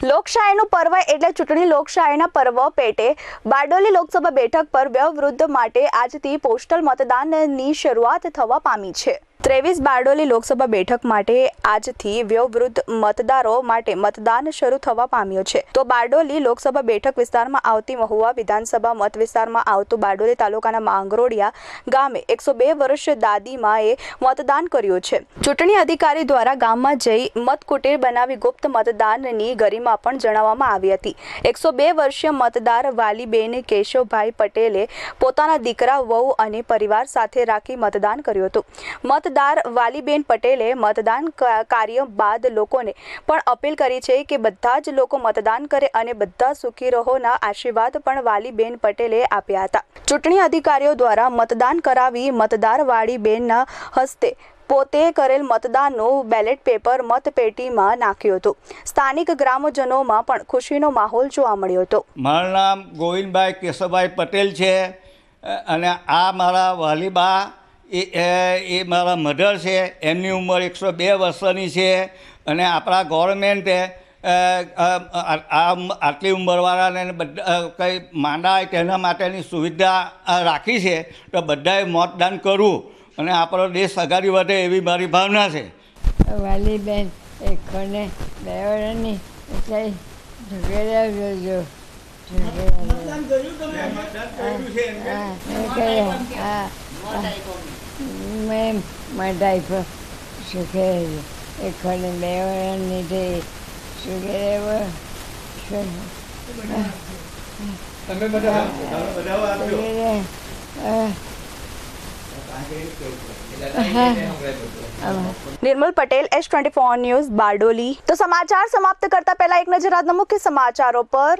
લોકશાહીનું પર્વ એટલે ચૂંટણી લોકશાહીના પર્વ પેટે બારડોલી લોકસભા બેઠક પર વયોવૃદ્ધ માટે આજથી પોસ્ટલ મતદાનની શરૂઆત થવા પામી છે. ત્રેવીસ બારડોલી લોકસભા બેઠક માટે આજથી વયોવૃદ્ધ મતદારો માટે મતદાન શરૂ થવા પામ્યો છે. તો બારડોલી લોકસભા બેઠક વિસ્તારમાં આવતી મહુવા વિધાનસભા મત વિસ્તારમાં આવતું બારડોલી તાલુકાના માંગરોડિયા ગામે એકસો બે વર્ષ દાદીમાએ મતદાન કર્યું છે. ચૂંટણી અધિકારી દ્વારા ગામમાં જઈ મતકુટીર બનાવી ગુપ્ત મતદાનની ગરિમા પણ જણાવવામાં આવી હતી. એકસો બે વર્ષીય મતદાર વાલીબેન કેશવભાઈ પટેલે પોતાના દીકરા, વહુ અને પરિવાર સાથે રાખી મતદાન કર્યું હતું. મતદાર વાલીબેન પટેલે મતદાન કાર્ય બાદ લોકોને પણ અપીલ કરી છે કે બધા જ લોકો મતદાન કરે અને બધા સુખી રહોના આશીર્વાદ પણ વાલીબેન પટેલે આપ્યા હતા. ચૂંટણી અધિકારીઓ દ્વારા મતદાન કરાવી મતદાર વાળીબેનના હસ્તે પોતે કરેલ મતદાનનું બેલેટ પેપર મતપેટીમાં નાખ્યું હતું. સ્થાનિક ગ્રામજનોમાં પણ ખુશીનો માહોલ જોવા મળ્યો હતો. મારું નામ ગોવિંદભાઈ કેશવભાઈ પટેલ છે અને આ મારા વાલીબા એ એ- એ મારા મધર છે એમની ઉંમર એકસો બે વર્ષની છે અને આપણા ગવર્મેન્ટે આ આટલી ઉંમરવાળાને બધા કંઈ માંડાય હોય તેના માટેની સુવિધા રાખી છે તો બધાએ મતદાન કરવું અને આપણો દેશ આગળ વધે એવી મારી ભાવના છે. વાલીબેન એકોને બે વર્ષની એટલે ઝઘડા જોજો મેં મટાઈ પર સુખે એકોને બે વર્ષની થઈ સુખે તમે બધા Nirmal Patel S twenty four news Bardoli. તો સમાચાર સમાપ્ત કરતા પહેલા એક નજર આજના મુખ્ય સમાચારો પર.